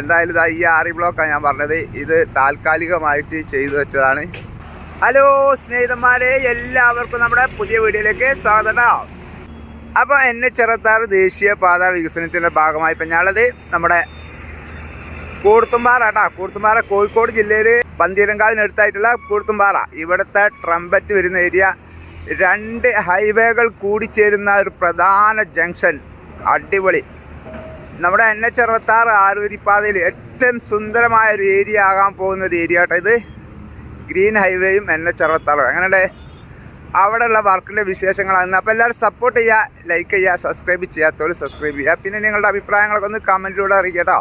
എന്തായാലും ഇതാ ഈ ആറി ബ്ലോക്കാണ് ഞാൻ പറഞ്ഞത്. ഇത് താൽക്കാലികമായിട്ട് ചെയ്തു വെച്ചതാണ്. ഹലോ സ്നേഹിതന്മാരെ എല്ലാവർക്കും നമ്മുടെ പുതിയ വീഡിയോയിലേക്ക് സ്വാഗതം. അപ്പോൾ എന്നെ ചെറുത്താറ് ദേശീയപാത വികസനത്തിന്റെ ഭാഗമായി ഇപ്പം ഞാനത് നമ്മുടെ കൂർത്തുംപാറ കേട്ടോ കൂർത്തുംപാറ കോഴിക്കോട് ജില്ലയിൽ പന്തീരങ്കാവിനടുത്തായിട്ടുള്ള കൂർത്തുംപാറ. ഇവിടുത്തെ ട്രംപറ്റ് വരുന്ന ഏരിയ രണ്ട് ഹൈവേകൾ കൂടിച്ചേരുന്ന ഒരു പ്രധാന ജംഗ്ഷൻ അടിപൊളി. നമ്മുടെ എൻ എച്ച് അറുപത്താറ് ആരൂരിപ്പാതയിൽ ഏറ്റവും സുന്ദരമായ ഒരു ഏരിയ ആകാൻ പോകുന്ന ഒരു ഏരിയ കേട്ടോ ഇത്. ഗ്രീൻ ഹൈവേയും എൻ എച്ച് അറുപത്താറും. അങ്ങനെയുണ്ട് അവിടെയുള്ള വർക്കിന്റെ വിശേഷങ്ങളാണ്. അപ്പോൾ എല്ലാവരും സപ്പോർട്ട് ചെയ്യുക ലൈക്ക് ചെയ്യുക സബ്സ്ക്രൈബ് ചെയ്യാത്തവർ സബ്സ്ക്രൈബ് ചെയ്യുക. പിന്നെ നിങ്ങളുടെ അഭിപ്രായങ്ങളൊക്കെ ഒന്ന് കമന്റിലൂടെ അറിയിക്കുക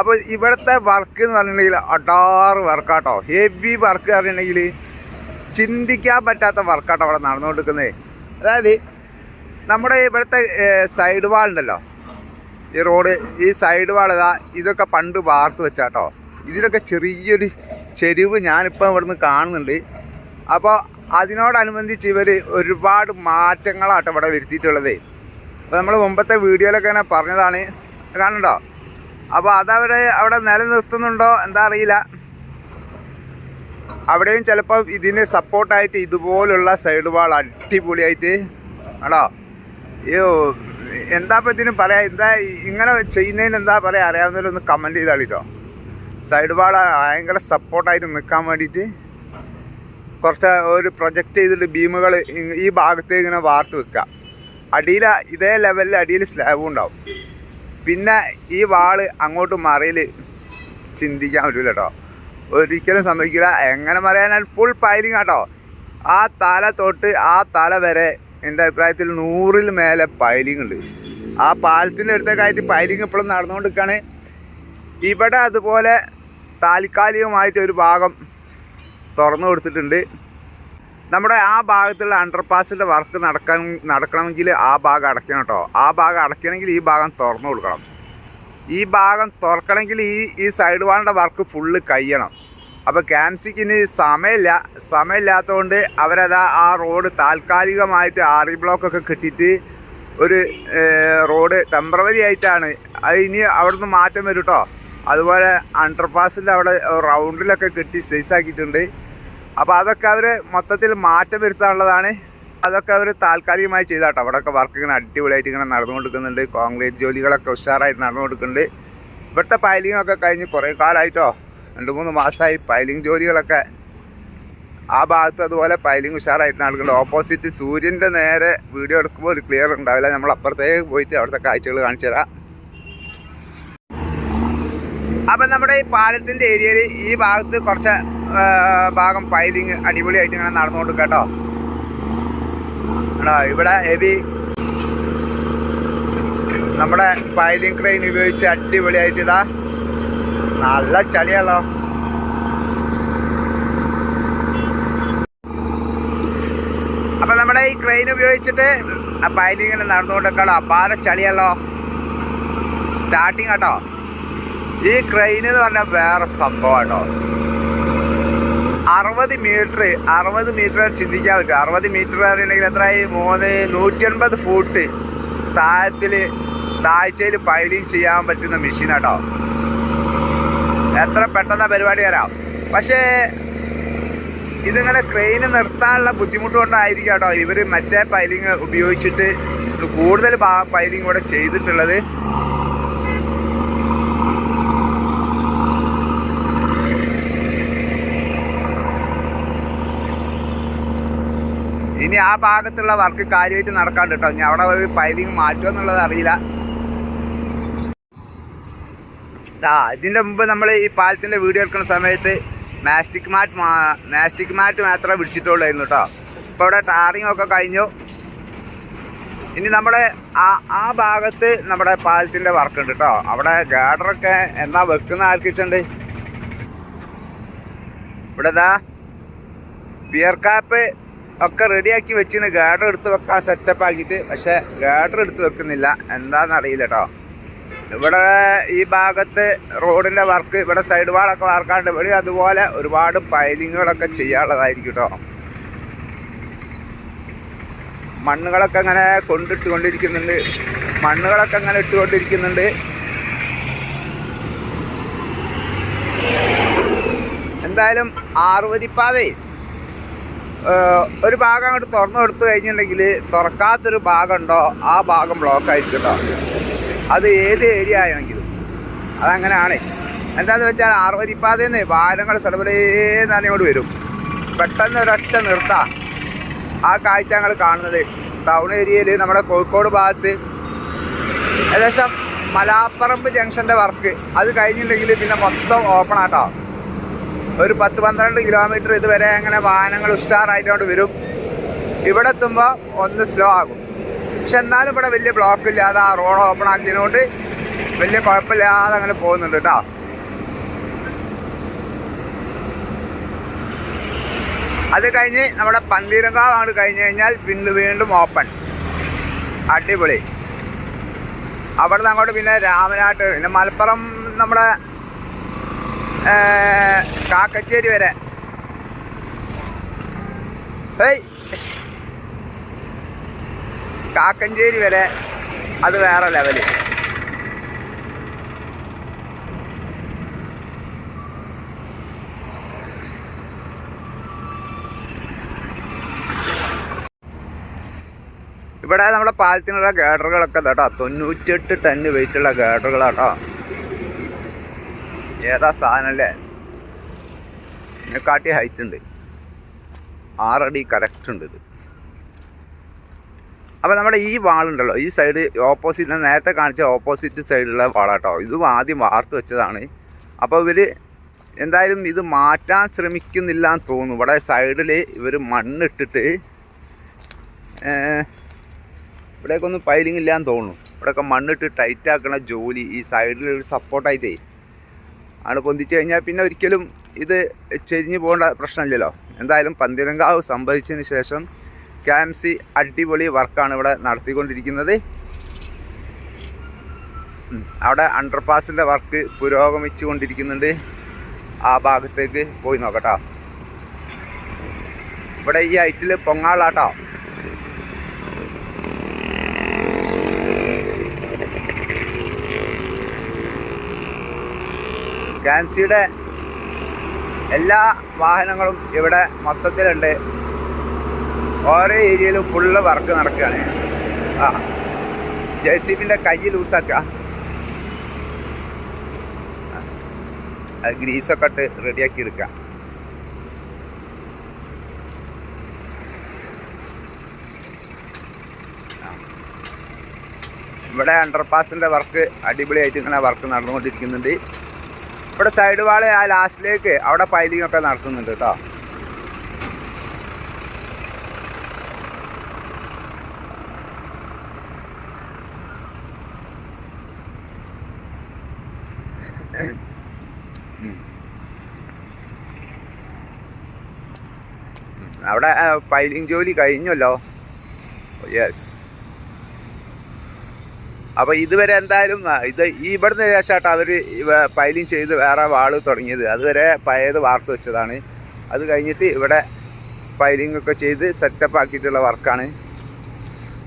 അപ്പോൾ ഇവിടുത്തെ വർക്ക് എന്ന് പറഞ്ഞിട്ടുണ്ടെങ്കിൽ അടാറ് വർക്കാട്ടോ ഹെവി വർക്ക് പറഞ്ഞിട്ടുണ്ടെങ്കിൽ ചിന്തിക്കാൻ പറ്റാത്ത വർക്കാട്ടോ അവിടെ നടന്നുകൊണ്ടിരിക്കുന്നത്. അതായത് നമ്മുടെ ഇവിടുത്തെ സൈഡ് വാൾ ഉണ്ടല്ലോ. ഈ റോഡ് ഈ സൈഡ് ഇതാ ഇതൊക്കെ പണ്ട് വാർത്ത് വെച്ചാട്ടോ. ഇതിലൊക്കെ ചെറിയൊരു ചെരുവ് ഞാനിപ്പോൾ ഇവിടുന്ന് കാണുന്നുണ്ട്. അപ്പോൾ അതിനോടനുബന്ധിച്ച് ഇവർ ഒരുപാട് മാറ്റങ്ങളാട്ടോ ഇവിടെ വരുത്തിയിട്ടുള്ളത്. അപ്പോൾ നമ്മൾ മുമ്പത്തെ വീഡിയോയിലൊക്കെ ഞാൻ പറഞ്ഞതാണ്. കാണണ്ടോ അപ്പോൾ അതവർ അവിടെ നിലനിർത്തുന്നുണ്ടോ? എന്താ അറിയില്ല. അവിടെയും ചിലപ്പോൾ ഇതിന് സപ്പോർട്ടായിട്ട് ഇതുപോലുള്ള സൈഡ് വാൾ അടിപൊളിയായിട്ട് ആണോ? അയ്യോ. എന്താ ഇപ്പം ഇതിന് പറയാ? എന്താ ഇങ്ങനെ ചെയ്യുന്നതിന് എന്താ പറയാ? അറിയാവുന്നവരൊന്ന് കമന്റ് ചെയ്താളിട്ടോ സൈഡ് വാൾ ഭയങ്കര സപ്പോർട്ടായിട്ട് നിൽക്കാൻ വേണ്ടിയിട്ട് കുറച്ച് ഒരു പ്രൊജക്റ്റ് ചെയ്തിട്ട് ബീമുകൾ ഈ ഭാഗത്തേക്ക് ഇങ്ങനെ വാർത്ത് വെക്കുക. അടിയിൽ ഇതേ ലെവലിൽ അടിയിൽ സ്ലാബും ഉണ്ടാവും. പിന്നെ ഈ വാൾ അങ്ങോട്ട് മറിയിൽ ചിന്തിക്കാൻ പറ്റില്ല കേട്ടോ ഒരിക്കലും സംഭവിക്കില്ല എങ്ങനെ മറയാനാൽ ഫുൾ പൈലിങ് കേട്ടോ ആ തല തൊട്ട് ആ തല വരെ എന്റെ അഭിപ്രായത്തിൽ നൂറിൽ മേലെ പൈലിംഗ് ഉണ്ട്. ആ പാലത്തിന്റെ അടുത്തേക്കായിട്ട് പൈലിംഗ് ഇപ്പോഴും നടന്നുകൊണ്ടിരിക്കുകയാണ് ഇവിടെ അതുപോലെ താൽക്കാലികമായിട്ട് ഒരു ഭാഗം തുറന്നു കൊടുത്തിട്ടുണ്ട്. നമ്മുടെ ആ ഭാഗത്തുള്ള അണ്ടർപാസിന്റെ വർക്ക് നടക്കാൻ നടക്കണമെങ്കിൽ ആ ഭാഗം അടയ്ക്കണം കേട്ടോ. ആ ഭാഗം അടയ്ക്കണമെങ്കിൽ ഈ ഭാഗം തുറന്നു കൊടുക്കണം. ഈ ഭാഗം തുറക്കണമെങ്കിൽ ഈ ഈ സൈഡ് വാളിന്റെ വർക്ക് ഫുള്ള് കഴിയണം. അപ്പോൾ ക്യാംസിക്കിന് സമയമില്ല സമയമില്ലാത്തതുകൊണ്ട് അവരതാ ആ റോഡ് താൽക്കാലികമായിട്ട് ആറി ബ്ലോക്കൊക്കെ കിട്ടിയിട്ട് ഒരു റോഡ് ടെമ്പററി ആയിട്ടാണ്. അത് ഇനി അവിടുന്ന് മാറ്റം വരും കേട്ടോ അതുപോലെ അണ്ടർപാസിന്റെ അവിടെ റൗണ്ടിലൊക്കെ കെട്ടി സൈസ് ആക്കിയിട്ടുണ്ട്. അപ്പോൾ അതൊക്കെ അവർ മൊത്തത്തിൽ മാറ്റം വരുത്താനുള്ളതാണ്. അതൊക്കെ അവർ താൽക്കാലികമായി ചെയ്താട്ടോ. അവിടെയൊക്കെ വർക്ക് ഇങ്ങനെ അടിപൊളിയായിട്ട് ഇങ്ങനെ നടന്നുകൊണ്ടിരിക്കുന്നുണ്ട്. കോൺക്രീറ്റ് ജോലികളൊക്കെ ഉഷാറായിട്ട് നടന്നുകൊടുക്കുന്നുണ്ട് ഇവിടുത്തെ പൈലിങ്ങൊക്കെ കഴിഞ്ഞ് കുറേ കാലമായിട്ടോ രണ്ട് മൂന്ന് മാസമായി പൈലിംഗ് ജോലികളൊക്കെ ആ ഭാഗത്ത് അതുപോലെ പൈലിംഗ് ഉഷാറായിട്ട് നടക്കുന്നുണ്ട് ഓപ്പോസിറ്റ് സൂര്യന്റെ നേരെ വീഡിയോ എടുക്കുമ്പോൾ ഒരു ക്ലിയർ ഉണ്ടാവില്ല. നമ്മൾ അപ്പുറത്തേക്ക് പോയിട്ട് അവിടുത്തെ കാഴ്ചകൾ കാണിച്ചു തരാം. അപ്പം നമ്മുടെ ഈ പാലത്തിന്റെ ഏരിയയിൽ ഈ ഭാഗത്ത് കുറച്ച് ഭാഗം പൈലിങ് അടിപൊളിയായിട്ട് ഇങ്ങനെ നടന്നുകൊണ്ട് കേട്ടോ. ആണോ ഇവിടെ ഹെവി നമ്മുടെ പൈലിങ് ക്രെയിൻ ഉപയോഗിച്ച് അടിപൊളിയായിട്ട് ഇതാ നല്ല ചളിയാണല്ലോ. അപ്പം നമ്മുടെ ഈ ക്രെയിൻ ഉപയോഗിച്ചിട്ട് ആ പൈലിങ്ങിന് നടന്നുകൊണ്ടൊക്കെയാണോ അപ്പാടെ ചളിയല്ലോ സ്റ്റാർട്ടിങ് കേട്ടോ ഈ ക്രെയിൻ എന്ന് പറഞ്ഞാൽ വേറെ സംഭവം കേട്ടോ അറുപത് മീറ്റർ അറുപത് മീറ്റർ ചിന്തിക്കാൻ പറ്റും. അറുപത് മീറ്റർ അറിയണമെങ്കിൽ എത്രയായി? മൂന്ന് നൂറ്റൻപത് ഫൂട്ട് താഴത്തിൽ താഴ്ചയിൽ പൈലിങ് ചെയ്യാൻ പറ്റുന്ന മെഷീൻ കേട്ടോ എത്ര പെട്ടെന്ന് പരിപാടി തരാം പക്ഷേ ഇതിങ്ങനെ ക്രെയിൻ നിർത്താനുള്ള ബുദ്ധിമുട്ട് കൊണ്ടായിരിക്കും കേട്ടോ ഇവർ മറ്റേ പൈലിങ് ഉപയോഗിച്ചിട്ട് കൂടുതൽ പൈലിങ് കൂടെ ചെയ്തിട്ടുള്ളത്. ഇനി ആ ഭാഗത്തുള്ള വർക്ക് കാര്യമായിട്ട് നടക്കാണ്ട് കേട്ടോ. ഇനി അവിടെ ഒരു പൈലിങ് മാറ്റുമോ എന്നുള്ളത് അറിയില്ല. ആ ഇതിന്റെ മുമ്പ് നമ്മൾ ഈ പാലത്തിന്റെ വീട് എടുക്കുന്ന സമയത്ത് മാസ്റ്റിക് മാറ്റ് മാസ്റ്റിക് മാറ്റ് മാത്രമേ പിടിച്ചിട്ടുള്ളായിരുന്നു കേട്ടോ ഇപ്പോൾ ഇവിടെ ടാറിങ് ഒക്കെ കഴിഞ്ഞു. ഇനി നമ്മുടെ ആ ആ ഭാഗത്ത് നമ്മുടെ പാലത്തിന്റെ വർക്ക് ഉണ്ട് കേട്ടോ അവിടെ ഗാഡറൊക്കെ എന്നാ വെക്കുന്ന ആർക്കിച്ചുണ്ട്? ഇവിടെ ഇതാ പിയർ കാപ്പ് ഒക്കെ റെഡിയാക്കി വെച്ചിന് ഗാഡർ എടുത്ത് വെക്കാൻ സെറ്റപ്പ് ആക്കിയിട്ട് പക്ഷേ ഗാഡർ എടുത്ത് വെക്കുന്നില്ല. എന്താണെന്ന് അറിയില്ല കേട്ടോ ഇവിടെ ഈ ഭാഗത്ത് റോഡിന്റെ വർക്ക് ഇവിടെ സൈഡ് വാളൊക്കെ വാർക്കാണ്ട്. ഇവിടെ അതുപോലെ ഒരുപാട് പൈലിങ്ങുകളൊക്കെ ചെയ്യാനുള്ളതായിരിക്കും കേട്ടോ മണ്ണുകളൊക്കെ അങ്ങനെ കൊണ്ടിട്ട് കൊണ്ടിരിക്കുന്നുണ്ട് മണ്ണുകളൊക്കെ അങ്ങനെ ഇട്ടുകൊണ്ടിരിക്കുന്നുണ്ട്. എന്തായാലും ആറുവരിപ്പാതയിൽ ഒരു ഭാഗം അങ്ങോട്ട് തുറന്നു കൊടുത്തു കഴിഞ്ഞിട്ടുണ്ടെങ്കിൽ തുറക്കാത്തൊരു ഭാഗം ഉണ്ടോ? ആ ഭാഗം ബ്ലോക്കായിരിക്കും കേട്ടോ അത് ഏത് ഏരിയ ആയെങ്കിലും അതങ്ങനെയാണ് എന്താന്ന് വെച്ചാൽ ആറുവരിപ്പാതയിൽ നിന്ന് സ്ഥലപരേന്ന് ഇങ്ങോട്ട് വരും. പെട്ടെന്ന് ഒരൊറ്റ നിർത്താം. ആ കാഴ്ച ഞങ്ങൾ കാണുന്നത് ടൗൺ ഏരിയയിൽ നമ്മുടെ കോഴിക്കോട് ഭാഗത്ത്. ഏകദേശം മലാപ്പറമ്പ് ജംഗ്ഷന്റെ വർക്ക്. അത് കഴിഞ്ഞിട്ടുണ്ടെങ്കിൽ പിന്നെ മൊത്തം ഓപ്പൺ ആട്ടോ. ഒരു പത്ത് പന്ത്രണ്ട് കിലോമീറ്റർ ഇതുവരെ അങ്ങനെ വാഹനങ്ങൾ ഉഷാറായിട്ടോണ്ട് വരും. ഇവിടെ എത്തുമ്പോൾ ഒന്ന് സ്ലോ ആകും. പക്ഷെ എന്നാലും ഇവിടെ വലിയ ബ്ലോക്ക് ഇല്ലാതെ ആ റോഡ് ഓപ്പൺ ആക്കിയതുകൊണ്ട് വലിയ കുഴപ്പമില്ലാതെ അങ്ങനെ പോകുന്നുണ്ട് കേട്ടോ. അത് കഴിഞ്ഞ് നമ്മുടെ പന്തീരങ്കാവ് അങ്ങോട്ട് കഴിഞ്ഞ് കഴിഞ്ഞാൽ പിന്നെ വീണ്ടും ഓപ്പൺ അടിപൊളി. അവിടെ നിന്ന് അങ്ങോട്ട് പിന്നെ രാമനാട്ട് പിന്നെ മലപ്പുറം നമ്മുടെ കാക്കച്ചേരി വരെ. ഹേയ് കാക്കഞ്ചേരി വരെ അത് വേറെ ലെവൽ. ഇവിടെ നമ്മുടെ പാലത്തിനുള്ള ഗേഡറുകളൊക്കെ കേട്ടോ തൊണ്ണൂറ്റെട്ട് ടൺ വെയിറ്റുള്ള ഗേഡറുകളാട്ടോ ഏതാ സാധനല്ലേ എന്നെക്കാട്ടി ഹൈറ്റ് ഉണ്ട്. ആറടി കറക്റ്റ് ഉണ്ട് ഇത്. അപ്പോൾ നമ്മുടെ ഈ വാളുണ്ടല്ലോ ഈ സൈഡ് ഓപ്പോസിറ്റ് നേരത്തെ കാണിച്ച ഓപ്പോസിറ്റ് സൈഡിലുള്ള വാളാട്ടോ. ഇതും ആദ്യം വാർത്ത് വെച്ചതാണ്. അപ്പോൾ ഇവർ എന്തായാലും ഇത് മാറ്റാൻ ശ്രമിക്കുന്നില്ല എന്ന് തോന്നുന്നു. ഇവിടെ സൈഡിൽ ഇവർ മണ്ണിട്ടിട്ട് ഇവിടേക്കൊന്നും ഫയലിംഗ് ഇല്ല എന്ന് തോന്നുന്നു. ഇവിടെയൊക്കെ മണ്ണിട്ട് ടൈറ്റ് ആക്കണ ജോലി ഈ സൈഡിൽ ഒരു സപ്പോർട്ടായിട്ടേ ആണ് പൊന്തിച്ചു കഴിഞ്ഞാൽ പിന്നെ ഒരിക്കലും ഇത് ചെരിഞ്ഞു പോകേണ്ട പ്രശ്നമില്ലല്ലോ. എന്തായാലും പന്തിരങ്കാവ് സംഭവിച്ചതിന് ശേഷം ക്യാംസി അടിപൊളി വർക്കാണ് ഇവിടെ നടത്തിക്കൊണ്ടിരിക്കുന്നത്. അവിടെ അണ്ടർപാസിന്റെ വർക്ക് പുരോഗമിച്ചു കൊണ്ടിരിക്കുന്നുണ്ട് ആ ഭാഗത്തേക്ക് പോയി നോക്കട്ടോ. ഇവിടെ ഈ ഐറ്റിൽ പൊങ്ങാളാട്ടോ. ക്യാംസിയുടെ എല്ലാ വാഹനങ്ങളും ഇവിടെ മൊത്തത്തിലുണ്ട്. ഓരോ ഏരിയയിലും ഫുള്ള് വർക്ക് നടക്കുകയാണ്. ആ. ജെ സി ബിന്റെ കൈ ലൂസാക്കുക അത് ഗ്രീസൊക്കെ ഇട്ട് റെഡിയാക്കി എടുക്കാം. ഇവിടെ അണ്ടർപാസിന്റെ വർക്ക് അടിപൊളിയായിട്ട് ഇങ്ങനെ വർക്ക് നടന്നുകൊണ്ടിരിക്കുന്നുണ്ട്. ഇവിടെ സൈഡ് വാൾ ആ ലാസ്റ്റിലേക്ക് അവിടെ പൈലിംഗ് ഒക്കെ നടത്തുന്നുണ്ട് കേട്ടോ അവിടെ പൈലിംഗ് ജോലി കഴിഞ്ഞല്ലോ. യെസ് അപ്പോൾ ഇതുവരെ എന്തായാലും ഇത് ഈ ഇവിടുന്ന് ശേഷമായിട്ട് അവർ പൈലിംഗ് ചെയ്ത് വേറെ വാൾ തുടങ്ങിയത്. അതുവരെ പഴയത് വാർത്ത് വെച്ചതാണ്. അത് കഴിഞ്ഞിട്ട് ഇവിടെ പൈലിംഗ് ഒക്കെ ചെയ്ത് സെറ്റപ്പ് ആക്കിയിട്ടുള്ള വർക്കാണ്.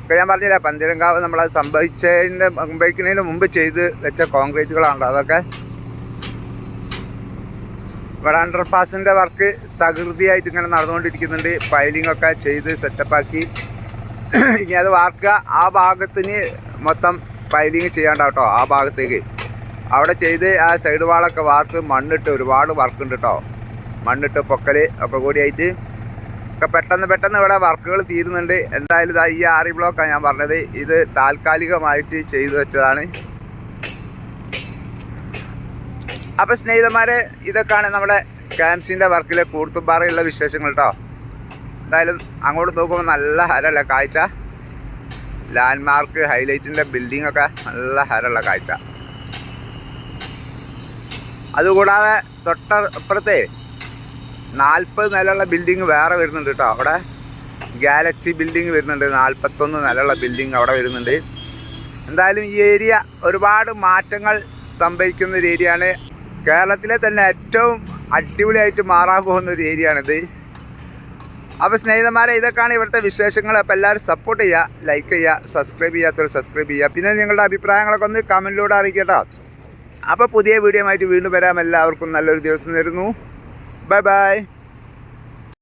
ഇപ്പം ഞാൻ പറഞ്ഞില്ല പന്തിരങ്കാവ് നമ്മളത് സംഭവിച്ചതിന്റെ മുമ്പേക്കുന്നതിന് മുമ്പ് ചെയ്ത് വെച്ച കോൺക്രീറ്റുകളാണല്ലോ അതൊക്കെ. ഇവിടെ അണ്ടർ പാസിന്റെ വർക്ക് തകൃതിയായിട്ട് ഇങ്ങനെ നടന്നുകൊണ്ടിരിക്കുന്നുണ്ട്. ഒക്കെ ചെയ്ത് സെറ്റപ്പാക്കി ഇനി അത് വാർക്കുക. ആ ഭാഗത്തിന് മൊത്തം പൈലിങ് ചെയ്യാണ്ടാട്ടോ ആ ഭാഗത്തേക്ക്. അവിടെ ചെയ്ത് ആ സൈഡ് വാളൊക്കെ വാർത്ത് മണ്ണിട്ട് ഒരുപാട് വർക്ക് ഉണ്ട് കേട്ടോ മണ്ണിട്ട് പൊക്കൽ ഒക്കെ കൂടിയായിട്ട്. ഒക്കെ പെട്ടെന്ന് പെട്ടെന്ന് ഇവിടെ വർക്കുകൾ തീരുന്നുണ്ട്. എന്തായാലും ഇതാ ഈ ആറി ബ്ലോക്കാണ് ഞാൻ പറഞ്ഞത്. ഇത് താൽക്കാലികമായിട്ട് ചെയ്തു വെച്ചതാണ്. അപ്പോൾ സ്നേഹിതന്മാരെ ഇതൊക്കെയാണ് നമ്മുടെ ക്യാംസിന്റെ വർക്കിലെ കൂർത്തുപാറയുള്ള വിശേഷങ്ങൾ കേട്ടോ എന്തായാലും അങ്ങോട്ട് നോക്കുമ്പോൾ നല്ല ഹരമല്ല കാഴ്ച. ലാൻഡ്മാർക്ക് ഹൈലൈറ്റിന്റെ ബിൽഡിംഗ് ഒക്കെ നല്ല ഹരമുള്ള കാഴ്ച. അതുകൂടാതെ തൊട്ടപ്പുറത്തെ നാൽപ്പത് നിലയുള്ള ബിൽഡിംഗ് വേറെ വരുന്നുണ്ട് കേട്ടോ അവിടെ. ഗാലക്സി ബിൽഡിംഗ് വരുന്നുണ്ട്. നാൽപ്പത്തൊന്ന് നിലയുള്ള ബിൽഡിംഗ് അവിടെ വരുന്നുണ്ട്. എന്തായാലും ഈ ഏരിയ ഒരുപാട് മാറ്റങ്ങൾ സംഭവിക്കുന്ന ഒരു ഏരിയയാണ് കേരളത്തിലെ തന്നെ ഏറ്റവും അടിപൊളിയായിട്ട് മാറാൻ പോകുന്ന ഒരു ഏരിയ ആണിത് അപ്പോൾ സ്നേഹിതന്മാരെ ഇതൊക്കെയാണ് ഇവിടുത്തെ വിശേഷങ്ങൾ. അപ്പോൾ എല്ലാവരും സപ്പോർട്ട് ചെയ്യുക ലൈക്ക് ചെയ്യുക സബ്സ്ക്രൈബ് ചെയ്യാത്തവർ സബ്സ്ക്രൈബ് ചെയ്യുക. പിന്നെ നിങ്ങളുടെ അഭിപ്രായങ്ങളൊക്കെ ഒന്ന് കമന്റിലൂടെ അറിയിക്കട്ടോ. അപ്പോൾ പുതിയ വീഡിയോ ആയിട്ട് വീണ്ടും വരാം. എല്ലാവർക്കും നല്ലൊരു ദിവസം തരുന്നു. Bye bye